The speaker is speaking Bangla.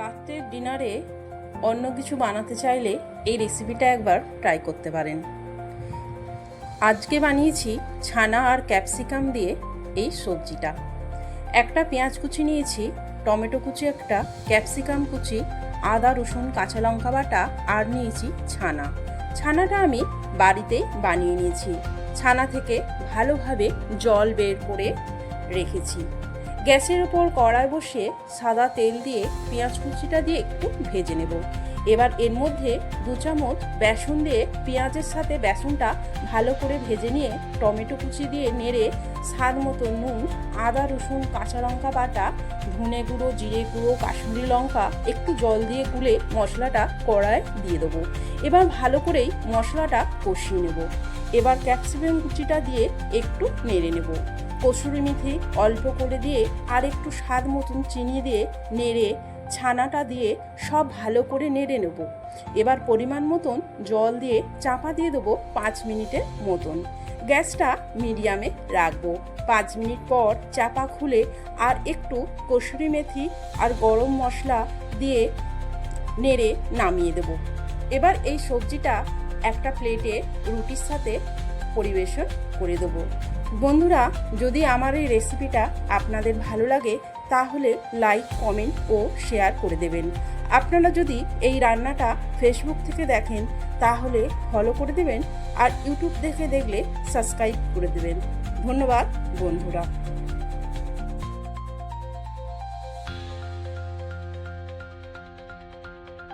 রাত্রের ডিনারে অন্য কিছু বানাতে চাইলে এই রেসিপিটা একবার ট্রাই করতে পারেন। আজকে বানিয়েছি ছানা আর ক্যাপসিকাম দিয়ে এই সবজিটা। একটা পেঁয়াজ কুচি নিয়েছি, টমেটো কুচি একটা ক্যাপসিকাম কুচি, আদা, রসুন, কাঁচা লঙ্কা বাটা আর নিয়েছি ছানা। ছানাটা আমি বাড়িতেই বানিয়ে নিয়েছি। ছানা থেকে ভালোভাবে জল বের করে রেখেছি। গ্যাসের ওপর কড়াই বসিয়ে সাদা তেল দিয়ে পেঁয়াজ কুচিটা দিয়ে একটু ভেজে নেব। এবার এর মধ্যে দু চামচ বেসন দিয়ে পেঁয়াজের সাথে বেসনটা ভালো করে ভেজে নিয়ে টমেটো কুচি দিয়ে নেড়ে স্বাদ মতো নুন, আদা, রসুন, কাঁচা লঙ্কা বাটা, ধনে গুঁড়ো, জিরে গুঁড়ো, কাশ্মীরি লঙ্কা একটু জল দিয়ে গুলে মশলাটা কড়ায় দিয়ে দেবো। এবার ভালো করেই মশলাটা কষিয়ে নেব। এবার ক্যাপসিকাম কুচিটা দিয়ে একটু নেড়ে নেব। কসুরি মেথি অল্প করে দিয়ে আর একটু স্বাদ মতন চিনি দিয়ে নেড়ে, ছানাটা দিয়ে সব ভালো করে নেড়ে নেব। এবার পরিমাণ মতন জল দিয়ে চাপা দিয়ে দেবো পাঁচ মিনিটের মতন। গ্যাসটা মিডিয়ামে রাখব। পাঁচ মিনিট পর চাপা খুলে আর একটু কসুরি মেথি আর গরম মশলা দিয়ে নেড়ে নামিয়ে দেব। এবার এই সবজিটা একটা প্লেটে রুটির সাথে পরিবেশন করে দেব। বন্ধুরা, যদি আমার এই রেসিপিটা আপনাদের ভালো লাগে, তাহলে লাইক কমেন্ট ও শেয়ার করে দেবেন। আপনারা যদি এই রান্নাটা ফেসবুক থেকে দেখেন, তাহলে ফলো করে দেবেন আর ইউটিউব দেখে দেখলে সাবস্ক্রাইব করে দেবেন। ধন্যবাদ, বন্ধুরা।